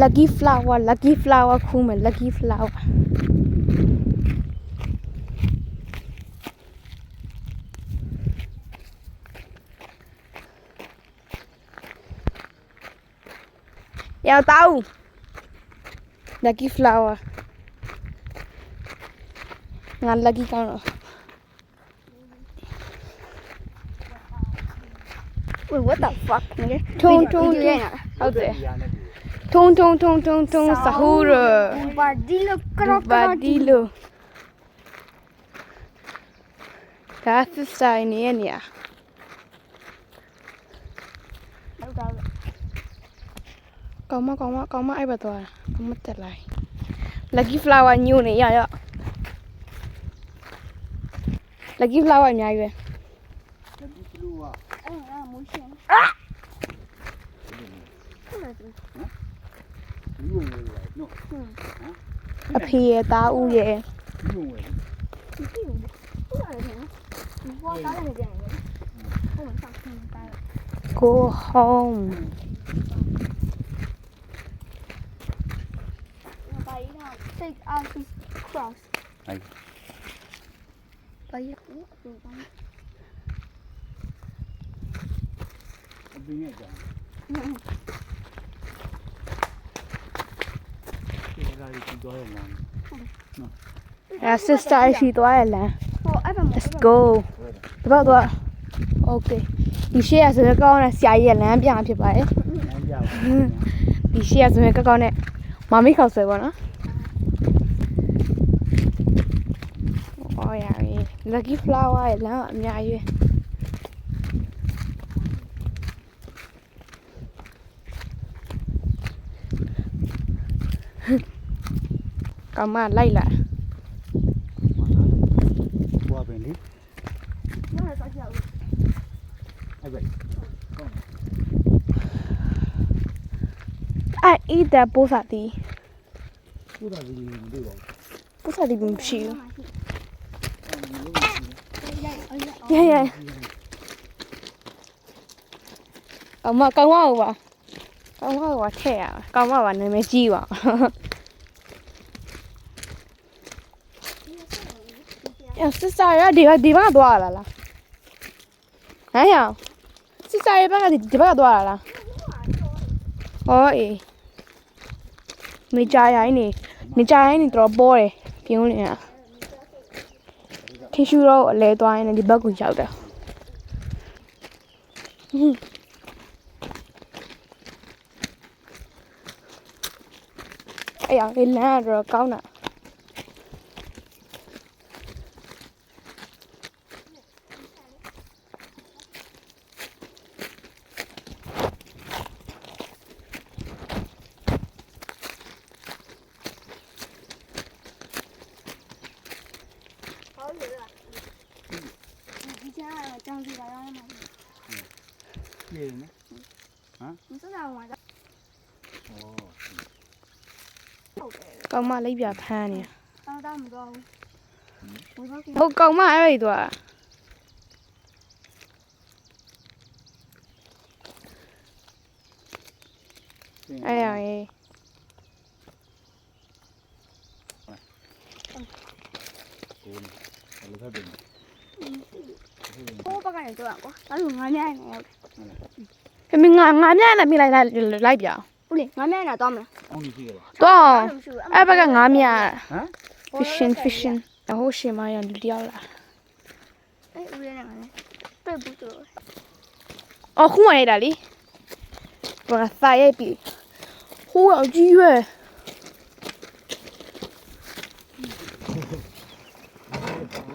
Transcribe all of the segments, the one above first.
lucky flower lucky flower ခူးမယ် lucky flower ရောက်တော့ lucky flower ငါ lucky ကောင်းတော့ Wait, what the fuck? nigga? ထုံထုံ Video ထုံ ရိုက်နေတာ ဟုတ်တယ် ထုံထုံထုံထုံထုံစဟူရဘာဒီလိုကရောကဘာရောဒီလိုဒါသစ္စာနေရနေရဟုတ်တာပဲကောင်းမကောင်းမကောင်းမအဲ့ဘက်သွားတာကောင်းမတက်လိုက် lucky flower ညို့နေရရ lucky flower အများကြီးပဲအဲ့ဒါမိုးရှင်ဟုတ်တယ်သူအဖေရဲ့သားဦးရဲ့ကြည့်ဘူးဟုတ်တယ်နော်ဒီဘောကားလည်းကြည့်နေတယ်ဟုတ်မှာဆောက်နေတာ go home ဘာကြီးတော့ take out this cross ဟုတ် ဘာကြီးကိုအပူပန်းအပင်းနဲ့ကြာဒီကနေ့ဒီတော့ရမှာအဲ sister ရှိသွားရလမ်းဟိုအဲ့ဘက်မှာ let's go တပတ်သွား okay ဒီရှေ့ရဆိုရင်ကောင်းတဲ့ဆရာကြီးရဲ့လမ်းပြဖြစ်ပါတယ်လမ်းကြောက်ဒီရှေ့ရဆိုရင်ကောင်းကောင်းနဲ့မမိခောက်ဆွဲပေါ့နော်အော်ရပြီ lucky flower ရဲ့လမ်းအများကြီးပဲ ကောင်မလိုက်လာဘွားပင်လေညနေဆောက်ကြည့်အောင်အဲ့ဘက်အဲ့ဤတဲ့ပိုးစာတီကိုတာဒီမတွေ့ပါဘူးပိုးစာတီမရှိဘူးရိုက်ရိုက်ရရအမကောင်းမဟုတ်ပါကောင်းမဟုတ်ပါထည့်ရအောင်ကောင်းမပါနာမည်ကြီးပါ အဲ့စစ်စာရဒီဘက်ဒီဘက်ကသွားလာလားဟမ်ရအောင်စစ်စာရဘက်ကဒီဒီဘက်ကသွားလာလားဟောအေးနေကြရိုင်းနေနေကြရိုင်းနေတော့ပေါ်တယ်ပြုံးနေတာထီရှူတော့အလဲသွားရင်လည်းဒီဘက်ကိုရောက်တယ်ဟင်းအဲ့အောင်လေလမ်းကတော့ကောင်းတာဟုတ်တယ်လားဒီချမ်းကတော့ကြောင်စီတာရောင်းမှာ ပြေနေမစတာမှာဩဟုတ်တယ်ကောင်းမလိုက်ပြဖမ်းနေတောင်းတမတော့ဘူးဘုရားကဟုတ်ကောင်းမအဲ့ဒီသွားအဲ့ရရေကိုယ်လည်းဖက်ပင် ဟိုဘက်ကနေတော့ကွာဒါလို့ငါမြိုင်နေရောက်တယ်ဖမငါငါမြနဲ့မိလိုက်လိုက်လိုက်ပြအောင်ဟုတ်လေငါမြိုင်နေတော့မလားအောင်းနေရှိရလားတော့အဲ့ဘက်ကငါမြဟမ် fishing fishing အဟိုရှင်မရလူတယောက်လာအဲ့ဦးလေးနဲ့ငါနဲ့တွေ့ဘူးသူအော်ခုမှရတာလीဘာသာရဲ့ပြီဟိုးအောင်ကြီးရွယ်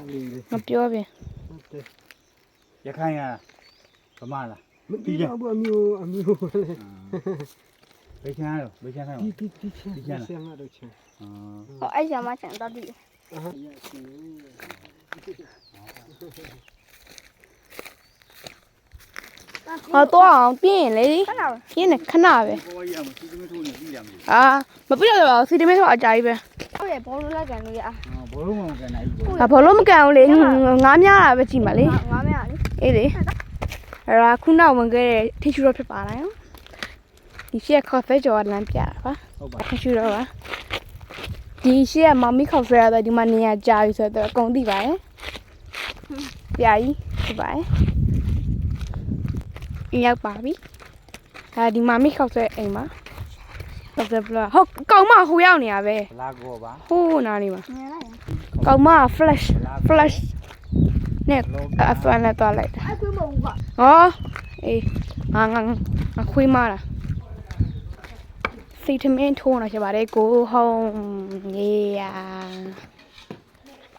လေးလေးမပြောပြင် ရခိုင်ရဗမာလားမသိတော့ဘူးအမျိုးအမျိုးလေဘေးချမ်းရောဘေးချမ်းဆိုင်ဒီဒီဒီချင်ဒီဒီချချင်င်လားဆရာမတို့ချင်အာဟောအဲ့ဆရာမချန်တော့ဒီအာဟာဟောတော့အောင်ပြင်းလေခဏပဲပြင်းနေခဏပဲဘောကြီးအောင်စီသမီးထိုးနေပြီးတယ်မလို့အာမပြည့်တော့စီတမဲဆိုအကြာကြီးပဲဟုတ်ရဲ့ဘောလုံးလိုက်ကန်လို့ရအာဘောလုံးမကန်နိုင်ဘူးအဘောလုံးမကန်ဘူးလေငါများတာပဲကြည့်ပါလေငါမရလေ အေးလေအဲ့ဒါခုနောက်ဝင်ခဲ့တဲ့ tissue တော့ဖြစ်ပါလားနော်ဒီရှက် coffee ကျော်လမ်းပြတာပါဟုတ်ပါမရှိတော့ပါဒီရှေ့ကမမီခေါက်ဆွဲရတော့ဒီမှာနေရာကြာပြီဆိုတော့အကုန်သိပါတယ်ပြာကြီးဖြစ်ပါတယ်ရောက်ပါပြီဒါဒီမမီခေါက်ဆွဲအိမ်မှာဟုတ်တယ်ဘလားဟုတ်ကောင်မဟိုရောက်နေရပဲလာကောပါဟိုးနားနေမှာ နေလိုက်ရကောင်မ flash လာ flash နဲ့အသွမ်းနဲ့သွားလိုက်တာအဲ့ကွေးမဟုတ်ပါဟောအေးငါငါငါခွေးမလားစီတမင်းထိုးနေချပါတယ်ကိုဟုံးရေးရ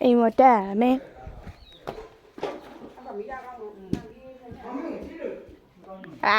အိမ်မတက်မင်းအာ